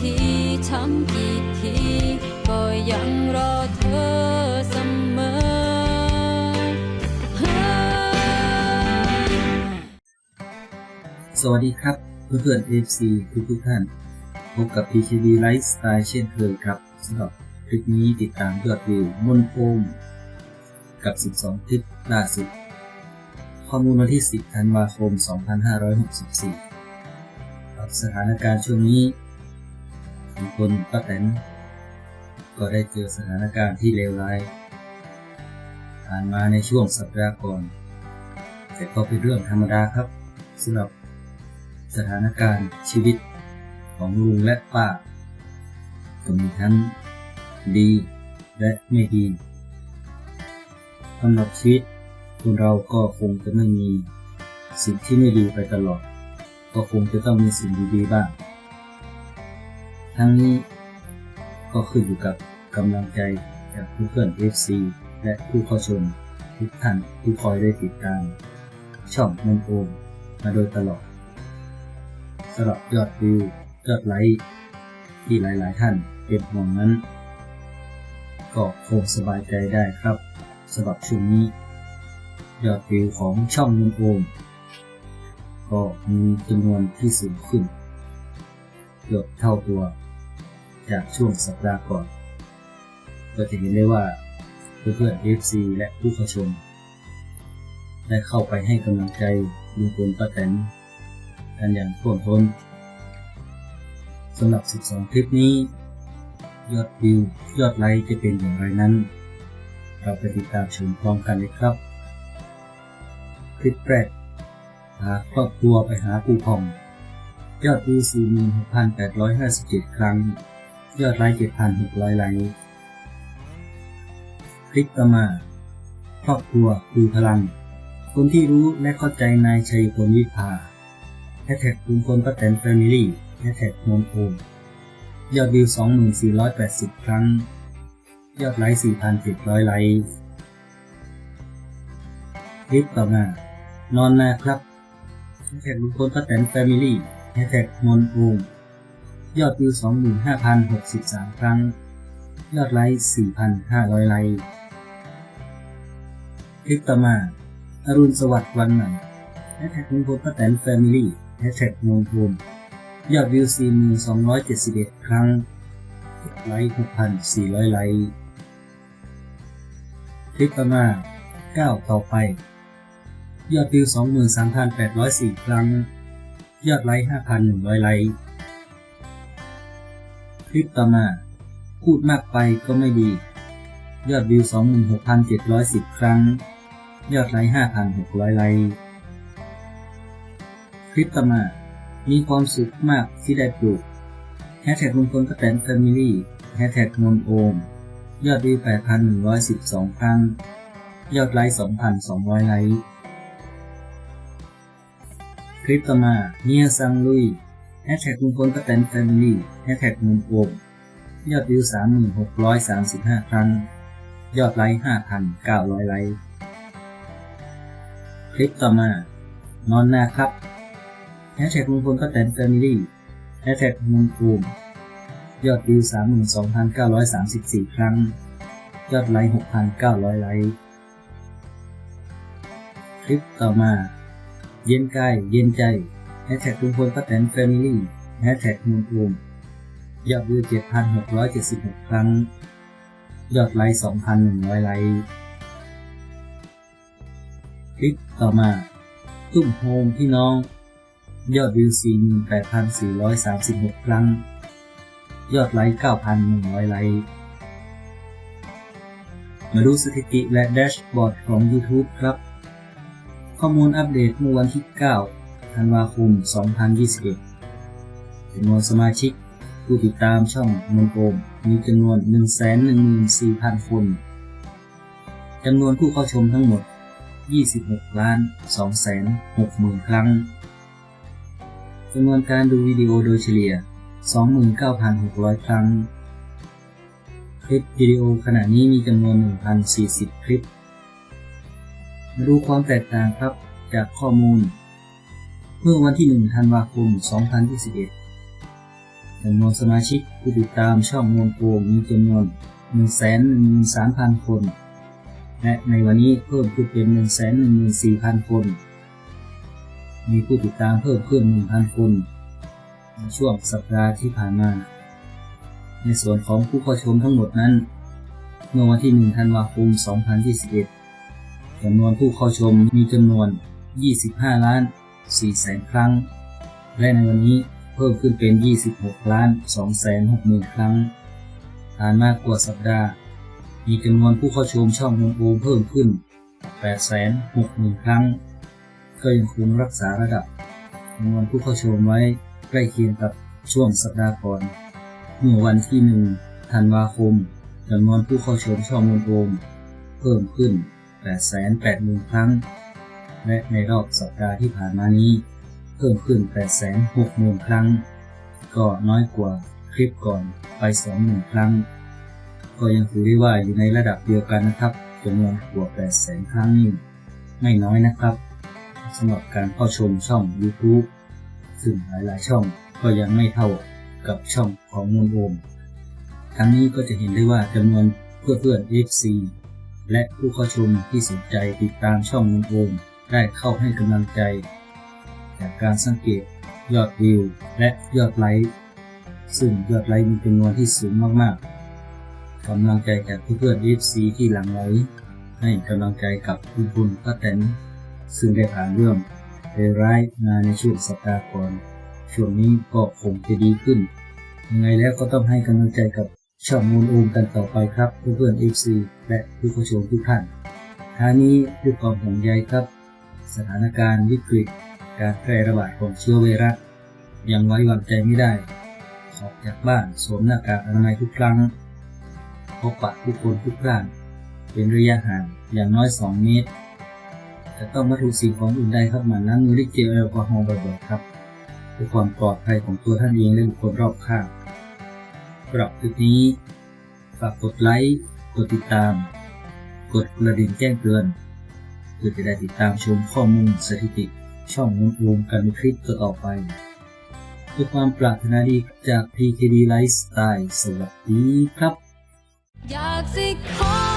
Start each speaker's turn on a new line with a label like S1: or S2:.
S1: ทีช้ำกี่ที ก็ยังรอเธอเสมอ
S2: สวัสดีครับ เพื่อนๆ FC ทุกทุกๆท่าน พบกับ PKB Lifestyle เช่นเคยครับสำหรับคลิปนี้ติดตามยอดวิวมนโอมกับ 12 คลิปล่าสุด ข้อมูลวันที่ 10 ธันวาคม 2564 กับสถานการณ์ช่วงนี้ คนป้าแตนก็ได้เจอสถานการณ์ที่เลวร้ายผ่านมาในช่วงสัปดาห์ก่อน แต่ก็เป็นเรื่องธรรมดาครับสำหรับสถานการณ์ชีวิตของลุงและป้าก็มีทั้งดีและไม่ดีสำหรับชีวิตคนเราก็คงจะไม่มีสิ่งที่ไม่ดีไปตลอด ก็คงจะต้องมีสิ่งดีๆบ้าง ทั้งนี้ก็ขึ้นอยู่กับกำลังใจจากผู้เพื่อน FC และผู้เข้าชมทุกท่านที่คอยได้ติดตาม ช่องมนโอมมาโดยตลอดสำหรับยอดวิวยอดไลค์ที่หลาย ๆ ท่านเป็นห่วงนั้น ก็คงสบายใจได้ครับสำหรับช่วงนี้ ยอดวิวของช่องมุนโอมก็มีจำนวนที่สูงขึ้นเกือบเท่าตัว จากช่วงสัปดาห์ก่อน ก็จะเห็นได้ว่าเพื่อนๆ FC และผู้เข้าชม ได้เข้าไปให้กำลังใจลุงพลป้าแตนกันอย่างท่วมท้นสำหรับ 12 คลิปนี้ ยอดวิวยอดไลค์จะเป็นอย่างไรนั้น เราไปติดตามชมพร้อมกันเลยครับ คลิปแรกพาครอบครัวไปหาปูพอง ยอดวิว 46,857 ครั้ง ยอดไลค์7,600ไลค์คลิปต่อมาครอบครัวคือพลัง คนที่รู้และเข้าใจนายชัยพลวิภาแฮชแท็กลุงพลป้าแตนแฟมิลี่แฮชแท็กนนโอมยอดวิว 2480 ครั้ง ยอดไลค์ 4,700 ไลค์คลิปต่อมา นอนนาครับแฮชแท็กลุงพลป้าแตนแฟมิลี่แฮชแท็กนนโอม ยอดวิว 25,063 ครั้ง ยอดไลค์ 4,500 ไลค์คลิปต่อมาอรุณสวัสดิ์วันใหม่แฮชแท็กลุงพลป้าแตนแฟมิลี่แฮชแท็กนนโฮมยอดวิว 4,271 ครั้งไลค์ 6,400 ไลค์คลิปต่อมาก้าวต่อไป ยอดวิว 23,804 ครั้ง ยอดไลค์ 5,100 ไลค์ ลิปต่อมา พูดมากไปก็ไม่ดี ยอดวิว 26,710 ครั้ง ยอดไลค์ 5,600 ไลค์ คลิปต่อมา มีความสุขมากที่ได้ปลูกแฮชแท็กลุงพลป้าแตนแฟมิลี่แฮชแท็กนนโอม ยอดวิว 8,112 ครั้ง ยอดไลค์ 2,200 ไลค์ คลิปต่อมาเมียซังลุย แฮชแท็กลุงพลป้าแตนแฟมิลี่แฮชแท็กนนโอมยอดวิว 3,635 ครั้ง ยอดไลค์ 5,900 ไลค์ คลิปต่อมา นอนนาครับแฮชแท็กลุงพลป้าแตนแฟมิลี่แฮชแท็กมุนภูมิยอดวิว 32,934 ครั้ง ยอดไลค์ 6,900 ไลค์ คลิปต่อมา เย็นกาย เย็นใจ แฮชแท็กลุงพลป้าแตนแฟมิลี่แฮชแท็กมุนภูมิยอดวิว 7,676 ครั้ง ยอดไลค์ 2,100 ไลค์คลิปต่อมา ตุ้มโฮมพี่น้อง ยอดวิว 48,436 ครั้ง ยอดไลค์ 9,100 ไลค์มาดูสถิติและแดชบอร์ดของ YouTube ครับ ข้อมูลอัปเดตเมื่อวันที่ 9 ธันวาคม 2021จำนวนสมาชิกผู้ติดตามช่องมนโอมมีจำนวน 114,000 คน จำนวนผู้เข้าชมทั้งหมด 26ล้าน2แสน6หมื่นครั้ง จำนวนการดูวิดีโอโดยเฉลี่ย 29,600 ครั้ง คลิปวิดีโอขณะนี้มีจำนวน 1,040 คลิป มาดูความแตกต่างครับจากข้อมูล เมื่อวันที่ 1 ธันวาคม 2021จำนวนสมาชิกผู้ติดตามช่องรวมโปงมีจำนวน 113,000 คน และในวันนี้เพิ่มขึ้นเป็น 114,000 คน มีผู้ติดตามเพิ่มขึ้น 1,000 คน ในช่วงสัปดาห์ที่ผ่านมา ในส่วนของผู้เข้าชมทั้งหมดนั้น เมื่อวันที่ 1 ธันวาคม 2021จำนวนผู้เข้าชมมีจำนวน 25 ล้าน 4แสนครั้ง และในวันนี้เพิ่มขึ้นเป็น 26 ล้าน2แสน6หมื่นครั้งผ่านมากกว่าสัปดาห์ มีจำนวนผู้เข้าชมช่องมูลโอมเพิ่มขึ้น 8 6 0 0 0 0 ครั้ง ก็ยังคงรักษาระดับจำนวนผู้เข้าชมไว้ใกล้เคียงกับช่วงสัปดาห์ก่อน เมื่อวันที่ 1 ธันวาคมจำนวนผู้เข้าชมช่องมูลโอมเพิ่มขึ้น 880,000 ครั้ง และในรอบสัปดาห์ที่ผ่านมานี้ เพิ่มขึ้น 860,000 ครั้ง ก็น้อยกว่าคลิปก่อนไป 20,000 ครั้ง ก็ยังถือได้ว่าอยู่ในระดับเดียวกันนะครับจำนวนกว่า 800,000 ครั้งนี่ไม่น้อยนะครับสำหรับการเข้าชมช่อง YouTube ซึ่งหลายๆ ช่องก็ยังไม่เท่ากับช่องของมูลโอมทั้งนี้ก็จะเห็นได้ว่าจำนวนเพื่อนๆ FC และผู้เข้าชมที่สนใจติดตามช่องมูลโอม ได้เข้าให้กำลังใจ จากการสังเกตยอดวิวและยอดไลค์ซึ่งยอดไลค์มีจำนวนที่สูงมากๆกำลังใจจากเพื่อนๆ FC ที่หลังไหลให้กำลังใจกับคุณบุญป้าแตนซึ่งได้ผ่านเรื่องเลวร้ายมาในช่วงสัปดาห์ก่อนช่วงนี้ก็คงจะดีขึ้น ยังไงแล้วก็ต้องให้กำลังใจกับช่องมูลโอมกันต่อไปครับเพื่อนๆ FC และผู้เข้าชมทุกท่านท้านี้ด้วยความห่วงใยครับ สถานการณ์วิกฤต การแพร่ระบาดของเชื้อไวรัส ยังไว้วางใจไม่ได้ ออกจากบ้านสวมหน้ากากอนามัยทุกครั้ง พบปะผู้คนทุกครั้งเป็นระยะห่างอย่างน้อย 2 เมตร จะต้องวัตถุสิ่งของอื่นใดครับมันล้างมือด้วยเจลแอลกอฮอล์บ่อยๆครับเพื่อความปลอดภัยของตัวท่านเองและบุคคลรอบข้างสำหรับคลิปนี้ฝากกดไลค์ กดติดตาม กดกระดิ่งแจ้งเตือน พื่อจะได้ติดตามชมข้อมูลสถิติ ช่องมุนรวมกันในคลิปต่อไปด้วยความปรารถนาดีจาก PKD Lifestyle สวัสดีครับ
S1: อยากสิขอ